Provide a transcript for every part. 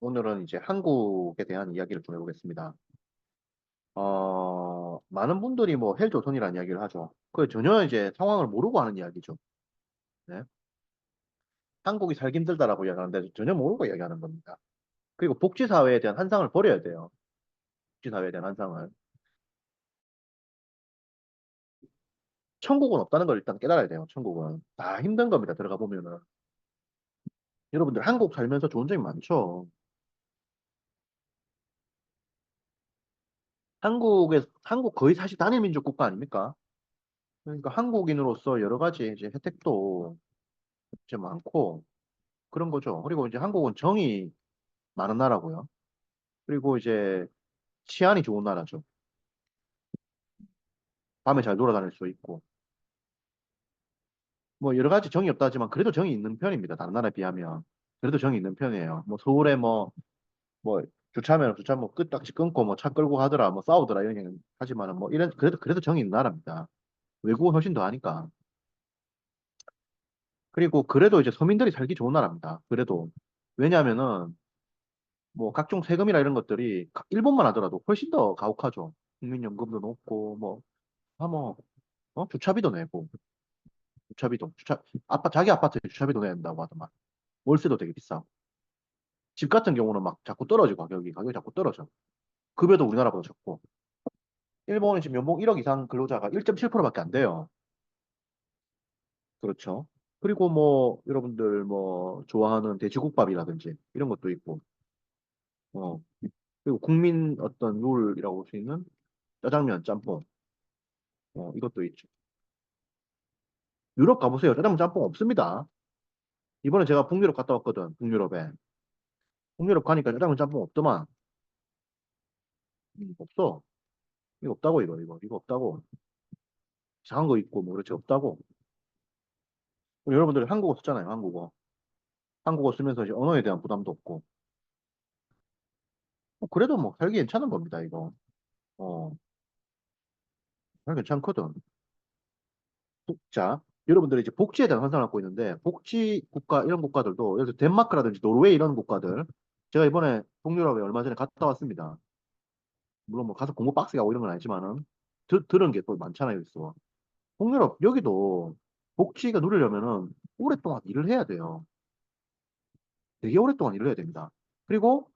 오늘은 이제 한국에 대한 이야기를 좀 해보겠습니다. 어, 많은 분들이 뭐 헬조선이라는 이야기를 하죠. 그 전혀 이제 상황을 모르고 하는 이야기죠. 네. 한국이 살기 힘들다라고 이야기하는데 전혀 모르고 이야기하는 겁니다. 그리고 복지사회에 대한 한상을 버려야 돼요. 복지사회에 대한 한상을. 천국은 없다는 걸 일단 깨달아야 돼요. 천국은. 다 힘든 겁니다. 들어가 보면은. 여러분들 한국 살면서 좋은 점이 많죠. 한국에, 한국 거의 사실 단일 민족 국가 아닙니까? 그러니까 한국인으로서 여러 가지 이제 혜택도 이제 많고 그런 거죠. 그리고 이제 한국은 정이 많은 나라고요. 그리고 이제 치안이 좋은 나라죠. 밤에 잘 돌아다닐 수 있고 뭐 여러 가지 정이 없다 하지만 그래도 정이 있는 편입니다. 다른 나라에 비하면 그래도 정이 있는 편이에요. 뭐 서울에 뭐뭐 주차하면 주차 뭐 끄딱지 끊고 뭐 차 끌고 가더라 뭐 싸우더라 이런 얘기는 하지만은 뭐 이런 그래도 그래도 정이 있는 나라입니다. 외국은 훨씬 더 하니까. 그리고 그래도 이제 서민들이 살기 좋은 나라입니다. 그래도 왜냐하면은 뭐 각종 세금이나 이런 것들이 가- 일본만 하더라도 훨씬 더 가혹하죠. 국민연금도 높고 뭐 하뭐 어? 주차비도 내고 주차비도 주차 아파 자기 아파트에 주차비도 내야 된다고 하더만 월세도 되게 비싸고 집 같은 경우는 막 자꾸 떨어지고 가격이 가격이 자꾸 떨어져. 급여도 우리나라보다 적고 일본은 지금 연봉 1억 이상 근로자가 1.7%밖에 안 돼요. 그렇죠. 그리고 뭐 여러분들 뭐 좋아하는 돼지국밥이라든지 이런 것도 있고 어 그리고 국민 어떤 룰이라고 볼 수 있는 짜장면, 짬뽕 어 이것도 있죠. 유럽 가보세요. 짜장면, 짬뽕 없습니다. 이번에 제가 북유럽 갔다 왔거든. 북유럽에. 북유럽 가니까 짜장면, 짬뽕 없더만. 음, 없어. 이거 없다고 이거 이거 이거 없다고. 이상한 거 있고 뭐 그렇지 없다고. 여러분들 한국어 썼잖아요. 한국어. 한국어 쓰면서 이제 언어에 대한 부담도 없고. 뭐 그래도 뭐 살기 괜찮은 겁니다. 이거. 어, 살기 괜찮거든. 자, 여러분들이 이제 복지에 대한 환상을 갖고 있는데 복지 국가 이런 국가들도 예를 들어 덴마크라든지 노르웨이 이런 국가들 제가 이번에 동유럽에 얼마 전에 갔다 왔습니다. 물론 뭐 가서 공부 빡세게 하고 이런 건 아니지만은 드, 들은 게 또 많잖아요. 있어. 동유럽 여기도 복지가 누리려면은 오랫동안 일을 해야 돼요. 되게 오랫동안 일을 해야 됩니다. 그리고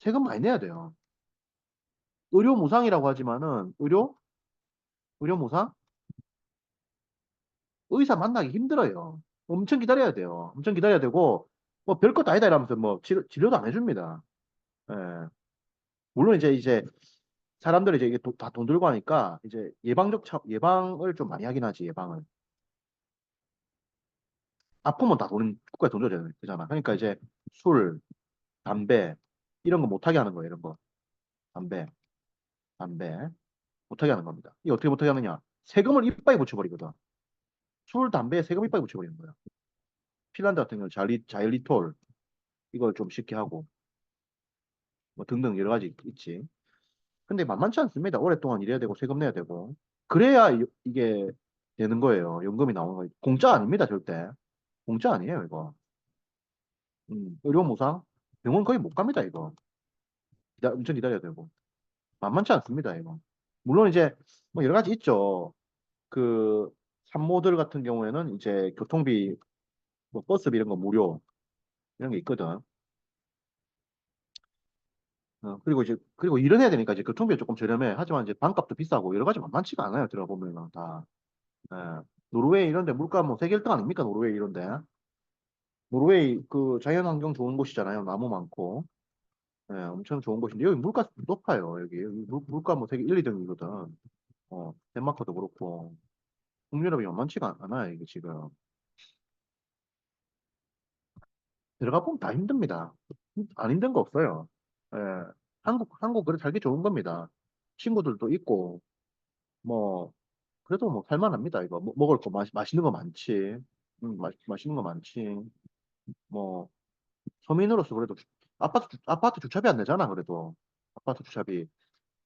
세금 많이 내야 돼요. 의료 무상이라고 하지만은 의료 의료 무상 의사 만나기 힘들어요. 엄청 기다려야 돼요. 엄청 기다려야 되고, 뭐 별것 아니다 이러면서 뭐 치료, 치료도 안 해줍니다. 예. 물론 이제 이제 사람들이 이제 이게 다 돈 들고 하니까 이제 예방적 차, 예방을 좀 많이 하긴 하지 예방을. 아프면 다 돈, 국가에 돈 줘야 되잖아. 그러니까 이제 술, 담배 이런 거 못하게 하는 거예요. 이런 거. 담배, 담배 못하게 하는 겁니다. 이게 어떻게 못하게 하느냐? 세금을 이빨에 붙여버리거든. 술, 담배에 세금 이빨에 붙여버리는 거야. 핀란드 같은 경우는 자일리, 자일리톨 이걸 좀 쉽게 하고 뭐 등등 여러 가지 있지. 근데 만만치 않습니다. 오랫동안 일해야 되고 세금 내야 되고 그래야 이- 이게 되는 거예요. 연금이 나오는 거예요. 공짜 아닙니다, 절대. 공짜 아니에요, 이거. 음, 의료 무상 병원 거의 못 갑니다, 이거. 기다, 엄청 기다려야 되고 만만치 않습니다, 이거. 물론 이제 뭐 여러 가지 있죠. 그 산모들 같은 경우에는 이제 교통비, 뭐 버스비 이런 거 무료 이런 게 있거든. 어, 그리고 이제, 그리고 일은 해야 되니까 이제 교통비가 조금 저렴해. 하지만 이제 방값도 비싸고 여러 가지 만만치가 않아요. 들어보면 다. 예. 노르웨이 이런데 물가 뭐 세계 1등 아닙니까? 노르웨이 이런데. 노르웨이 그 자연환경 좋은 곳이잖아요. 나무 많고. 예, 엄청 좋은 곳인데 여기 물가 높아요. 여기, 물, 물가 뭐 세계 1, 2등이거든. 어, 덴마크도 그렇고. 북유럽이 만만치가 않아요. 이게 지금. 들어가 보면 다 힘듭니다. 안 힘든 거 없어요. 예. 한국, 한국 그래 살기 좋은 겁니다. 친구들도 있고, 뭐, 그래도 뭐 살만합니다. 이거 뭐, 먹을 거 마, 맛있는 거 많지. 음, 마, 맛있는 거 많지. 뭐 서민으로서 그래도 주- 아파트 주- 아파트 주차비 안 내잖아. 그래도 아파트 주차비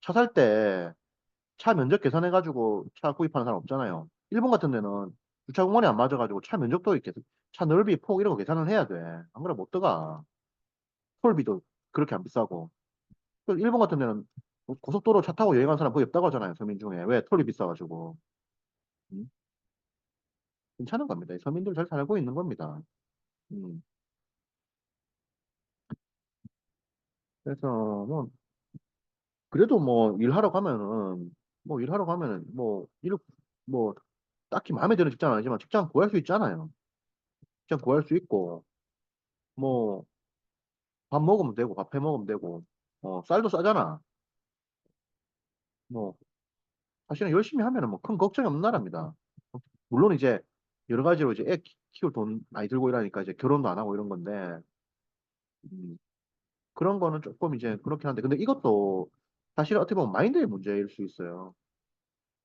차 살 때 차 면적 계산해가지고 차 구입하는 사람 없잖아요. 일본 같은 데는 주차 공간이 안 맞아가지고 차 면적도 이렇게 차 넓이 폭 이런 거 계산을 해야 돼. 안 그러면 못 들어가. 톨비도 그렇게 안 비싸고. 그 일본 같은 데는 뭐 고속도로 차 타고 여행하는 사람 거의 없다고 하잖아요. 서민 중에. 왜? 톨이 비싸가지고. 음? 괜찮은 겁니다. 이 서민들 잘 살고 있는 겁니다. 음. 그래서 뭐 그래도 뭐 일하러 가면은 뭐 일하러 가면은 뭐일뭐 딱히 마음에 드는 직장은 아니지만 직장 구할 수 있잖아요. 직장 구할 수 있고 뭐 밥 먹으면 되고 밥 해 먹으면 되고 어 쌀도 싸잖아. 뭐 사실은 열심히 하면은 뭐 큰 걱정이 없는 나라입니다. 물론 이제 여러 가지로 이제 애 키- 키울 돈 많이 들고 이러니까 이제 결혼도 안 하고 이런 건데 음, 그런 거는 조금 이제 그렇긴 한데 근데 이것도 사실 어떻게 보면 마인드의 문제일 수 있어요.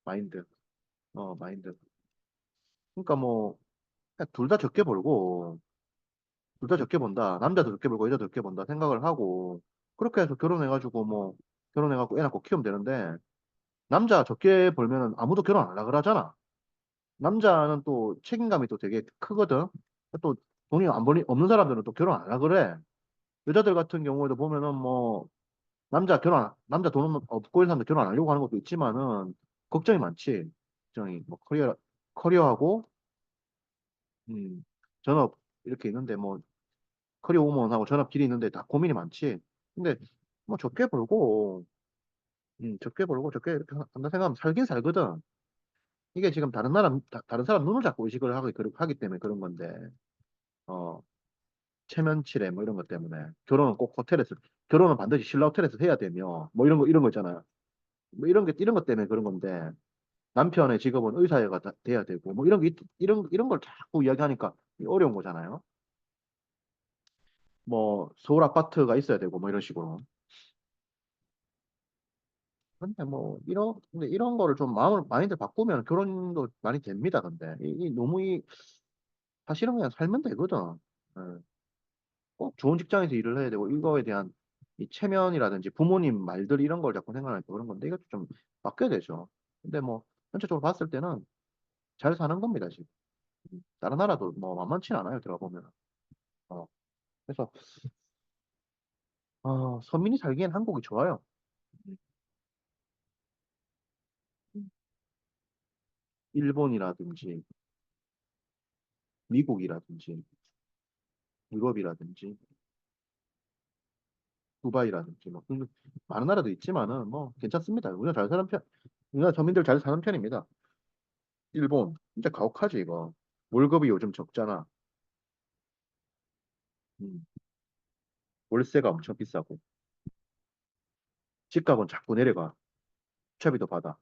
마인드. 어, 마인드. 그러니까 뭐 둘 다 적게 벌고 둘 다 적게 번다. 남자도 적게 벌고 여자도 적게 번다 생각을 하고 그렇게 해서 결혼해가지고 뭐 결혼해갖고 애 낳고 키우면 되는데 남자 적게 벌면은 아무도 결혼 안 하려 그러잖아. 남자는 또 책임감이 또 되게 크거든. 또 돈이 안 벌리 없는 사람들은 또 결혼 안 하려 그래. 여자들 같은 경우에도 보면은 뭐 남자 결혼 안- 남자 돈 없고 이런 사람들 결혼 안 하려고 하는 것도 있지만은 걱정이 많지. 걱정이 뭐 커리어 커리어하고 음 전업 이렇게 있는데 뭐 커리어 우먼하고 전업 길이 있는데 다 고민이 많지. 근데 뭐 적게 벌고 음 적게 벌고 적게 이렇게 한다 생각하면 살긴 살거든. 이게 지금 다른 나라 다, 른 사람 눈을 잡고 의식을 하기 하기 때문에 그런 건데 어 체면치레 뭐 이런 것 때문에 결혼은 꼭 호텔에서 결혼은 반드시 신라 호텔에서 해야 되며 뭐 이런 거 이런 거 있잖아요. 뭐 이런 게 이런 것 때문에 그런 건데 남편의 직업은 의사가 다- 돼야 되고 뭐 이런 게 있- 이런 이런 걸 자꾸 이야기하니까 어려운 거잖아요. 뭐 서울 아파트가 있어야 되고 뭐 이런 식으로. 근데 뭐 이런 근데 이런 거를 좀 마음을 마인드 바꾸면 결혼도 많이 됩니다. 근데 이, 이 너무 이 사실은 그냥 살면 되거든. 예. 꼭 좋은 직장에서 일을 해야 되고 이거에 대한 이 체면이라든지 부모님 말들 이런 걸 자꾸 생각하니까 그런 건데 이것도 좀 바뀌어야 되죠. 근데 뭐 전체적으로 봤을 때는 잘 사는 겁니다 지금. 다른 나라도 뭐 만만치 않아요 들어보면. 어 그래서 어, 서민이 살기엔 한국이 좋아요. 일본이라든지 미국이라든지 유럽이라든지 두바이라든지 뭐 그- 많은 나라도 있지만은 뭐 괜찮습니다. 우리가 잘 사는 편, 우리나라 서민들 잘 사는 편입니다. 일본 진짜 가혹하지 이거. 월급이 요즘 적잖아. 음, 월세가 엄청 비싸고 집값은 자꾸 내려가. 주차비도 받아.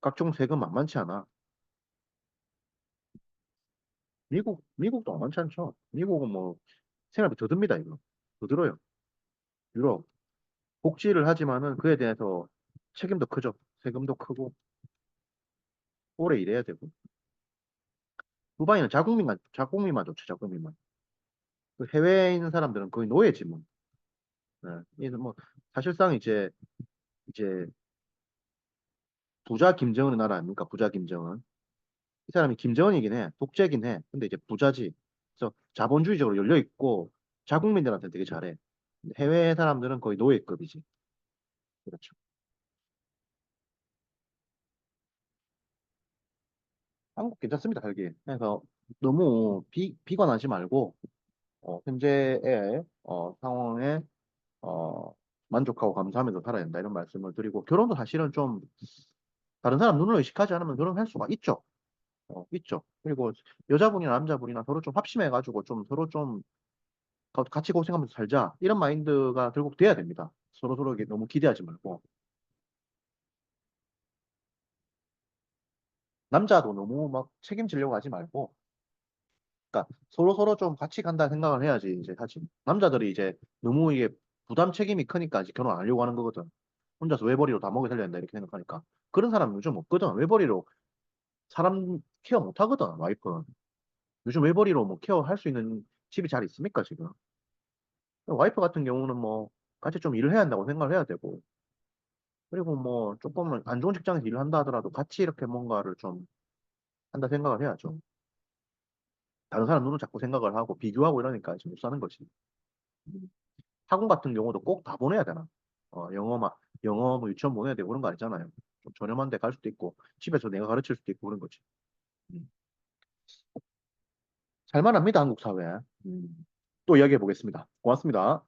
각종 세금 만만치 않아. 미국 미국도 만만치 않죠. 미국은 뭐 생활비 더 듭니다 이거. 더 들어요. 유럽 복지를 하지만은 그에 대해서 책임도 크죠. 세금도 크고 오래 일해야 되고. 두바이는 자국민만 자국민만 좋죠. 자국민만. 그 해외에 있는 사람들은 거의 노예지 뭐. 네. 뭐 사실상 이제 이제 부자 김정은의 나라 아닙니까? 부자 김정은. 이 사람이 김정은이긴 해. 독재긴 해. 근데 이제 부자지. 그래서 자본주의적으로 열려 있고 자국민들한테 되게 잘해. 해외 사람들은 거의 노예급이지. 그렇죠. 한국 괜찮습니다, 살기. 그래서 너무 비, 비관하지 말고 어, 현재의 어, 상황에 어, 만족하고 감사하면서 살아야 된다 이런 말씀을 드리고 결혼도 사실은 좀 다른 사람 눈을 의식하지 않으면 결혼할 수가 있죠. 어, 있죠. 그리고 여자분이나 남자분이나 서로 좀 합심해가지고 좀 서로 좀 가- 같이 고생하면서 살자 이런 마인드가 결국 돼야 됩니다. 서로 서로에게 너무 기대하지 말고 남자도 너무 막 책임지려고 하지 말고 그러니까 서로 서로 좀 같이 간다 생각을 해야지 이제 하지. 남자들이 이제 너무 이게 부담 책임이 크니까 이제 결혼 안 하려고 하는 거거든. 혼자서 외벌이로 다 먹여 살려야 된다 이렇게 생각하니까 그런 사람 요즘 없거든. 외벌이로 사람 케어 못 하거든. 와이프는 요즘 외벌이로 뭐 케어 할 수 있는 집이 잘 있습니까 지금? 와이프 같은 경우는 뭐 같이 좀 일을 해야 한다고 생각을 해야 되고 그리고 뭐 조금은 안 좋은 직장에서 일을 한다 하더라도 같이 이렇게 뭔가를 좀 한다 생각을 해야죠. 다른 사람 눈을 자꾸 생각을 하고 비교하고 이러니까 지금 못 사는 거지. 음. 학원 같은 경우도 꼭 다 보내야 되나? 어, 영어만, 영어 뭐 유치원 보내야 되고 그런 거 아니잖아요. 좀 저렴한 데 갈 수도 있고, 집에서 내가 가르칠 수도 있고 그런 거지. 음. 살만합니다, 한국 사회. 음. 또 이야기해 보겠습니다. 고맙습니다.